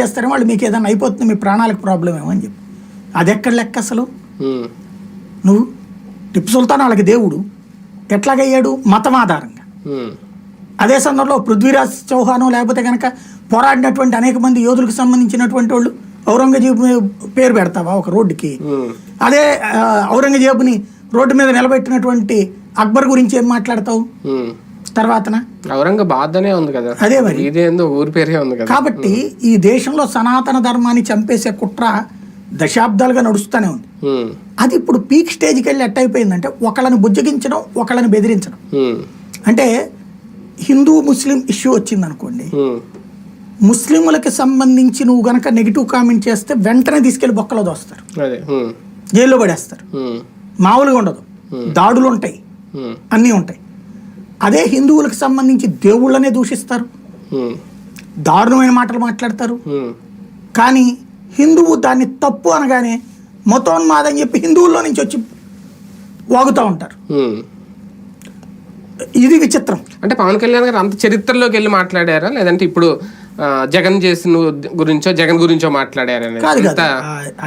చేస్తారో వాళ్ళు మీకు ఏదైనా అయిపోతుంది మీ ప్రాణాలకు ప్రాబ్లం ఏమో అని చెప్పి. అది ఎక్కడ లెక్క అసలు? నువ్వు టిప్పు సుల్తాన్ వాళ్ళకి దేవుడు ఎట్లాగయ్యాడు? మతం ఆధారంగా. అదే సందర్భంలో పృథ్వీరాజ్ చౌహాను లేకపోతే కనుక పోరాడినటువంటి అనేక మంది యోధులకు సంబంధించినటువంటి వాళ్ళు ఔరంగజేబు పేరు పెడతావా ఒక రోడ్డుకి? అదే ఔరంగజేబుని రోడ్డు మీద నిలబెట్టినటువంటి అక్బర్ గురించి ఏం మాట్లాడతావు. తర్వాతన? ఔరంగాబాద్ అనే ఉంది కదా. అదే మరి. ఇదేందో ఊరి పేరే ఉంది కదా. కాబట్టి ఈ దేశంలో సనాతన ధర్మాన్ని చంపేసే కుట్ర దశాబ్దాలుగా నడుస్తూనే ఉంది. అది ఇప్పుడు పీక్ స్టేజ్కి వెళ్ళి ఎట్ అయిపోయిందంటే ఒకళ్ళని బుజ్జగించడం ఒకళ్ళని బెదిరించడం. అంటే హిందూ ముస్లిం ఇష్యూ వచ్చింది అనుకోండి ముస్లింలకు సంబంధించి నువ్వు గనక నెగిటివ్ కామెంట్ చేస్తే వెంటనే తీసుకెళ్ళి బొక్కలో దోస్తారు. జైల్లో పడేస్తారు. మామూలుగా ఉండదు. దాడులు ఉంటాయి అన్నీ ఉంటాయి. అదే హిందువులకు సంబంధించి దేవుళ్ళనే దూషిస్తారు. దారుణమైన మాటలు మాట్లాడతారు. కానీ హిందువు దాన్ని తప్పు అనగానే మతోన్మాదని చెప్పి హిందువుల్లో నుంచి వచ్చి వాగుతూ ఉంటారు. ఇది విచిత్రం. అంటే పవన్ కళ్యాణ్ గారు అంత చరిత్రలోకి వెళ్ళి మాట్లాడారా? లేదంటే ఇప్పుడు జగన్ చేసిన గురించో జగన్ గురించో మాట్లాడారా? కాదు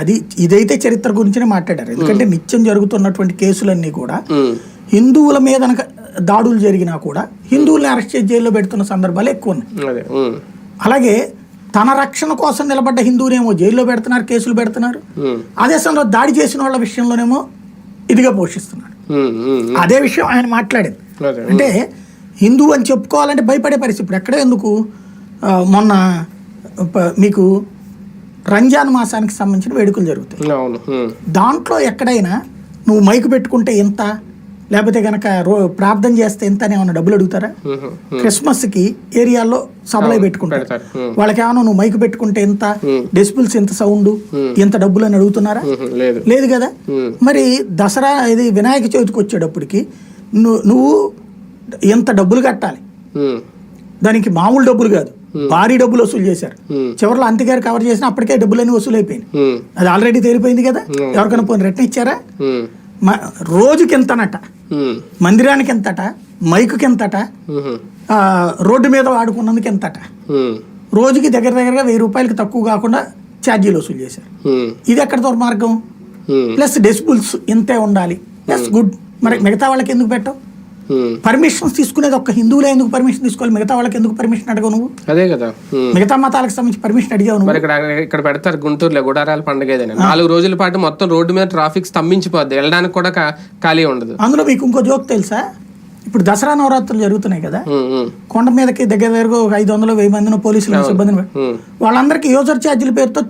అది ఇదైతే చరిత్ర గురించినే మాట్లాడారు. ఎందుకంటే నిత్యం జరుగుతున్నటువంటి కేసులన్నీ కూడా హిందువుల మీద దాడులు జరిగినా కూడా హిందువుల్ని అరెస్ట్ చేసి జైల్లో పెడుతున్న సందర్భాలు ఎక్కువ ఉన్నాయి. అలాగే తన రక్షణ కోసం నిలబడ్డ హిందువునేమో జైల్లో పెడుతున్నారు కేసులు పెడుతున్నారు. అదే సమయంలో దాడి చేసిన వాళ్ళ విషయంలోనేమో ఇదిగా పోషిస్తున్నాడు. అదే విషయం ఆయన మాట్లాడేది. అంటే హిందూ అని చెప్పుకోవాలంటే భయపడే పరిస్థితి ఇప్పుడు ఎక్కడే ఎందుకు? మొన్న మీకు రంజాన్ మాసానికి సంబంధించిన వేడుకలు జరుగుతాయి. దాంట్లో ఎక్కడైనా నువ్వు మైకు పెట్టుకుంటే ఎంత? లేకపోతే కనుక రో ప్రార్థన చేస్తే ఎంత అని ఏమైనా డబ్బులు అడుగుతారా? క్రిస్మస్కి ఏరియాల్లో సభలై పెట్టుకుంటారు. వాళ్ళకి ఏమైనా నువ్వు మైకు పెట్టుకుంటే ఎంత. డెసిబుల్స్ ఎంత సౌండ్? ఎంత డబ్బులు అని అడుగుతున్నారా లేదు. కదా. మరి దసరా ఇది వినాయక చవితికి వచ్చేటప్పటికి నువ్వు ఎంత డబ్బులు కట్టాలి? దానికి మామూలు డబ్బులు కాదు. భారీ డబ్బులు వసూలు చేశారు. చివరిలో అంతగారు కవర్ చేసిన అప్పటికే డబ్బులన్నీ వసూలు అయిపోయింది అది ఆల్రెడీ తేలిపోయింది కదా? ఎవరికైనా పోనీ రిటర్న్ ఇచ్చారా? ఉమ్, మ- రోజుకి ఎంతనట? మందిరానికి ఎంతట మైకుకి ఎంతట రోడ్డు మీద వాడుకున్నందుకు ఎంతట రోజుకి దగ్గర దగ్గరగా వెయ్యి రూపాయలకి తక్కువ కాకుండా ఛార్జీలు వసూలు చేశారు. ఇది ఎక్కడ దుర్మార్గం? ప్లస్ డెసిబుల్స్ ఇంతే ఉండాలి. Plus good. మరి మిగతా వాళ్ళకి ఎందుకు పెట్టవు. పర్మిషన్స్ తీసుకునేది ఒక్క హిందువులే ఎందుకు పర్మిషన్ తీసుకోవాలి? మిగతా వాళ్ళకి ఎందుకు పర్మిషన్ అడగవు నువ్వు? అదే కదా. ఉమ్. మిగతా మతాలకు సంబంధించి పర్మిషన్ అడిగావు నువ్వు? ఇక్కడ ఇక్కడ పెడతారు గుంటూరులో గుడారాల పండుగ ఏదైనా. నాలుగు రోజుల పాటు మొత్తం రోడ్డు మీద ట్రాఫిక్ స్తంభించిపోద్ది. వెళ్ళడానికి కూడా ఖాళీ ఉండదు. అందులో మీకు ఇంకో జోక్ తెలుసా? ఇప్పుడు దసరా నవరాత్రులు జరుగుతున్నాయి కదా? కొండ మీదకి దగ్గర దగ్గర ఒక ఐదు వందలు వెయ్యి మందిని పోలీసులు సిబ్బందిని వాళ్ళందరికీ యూజర్ ఛార్జీల పేరుతో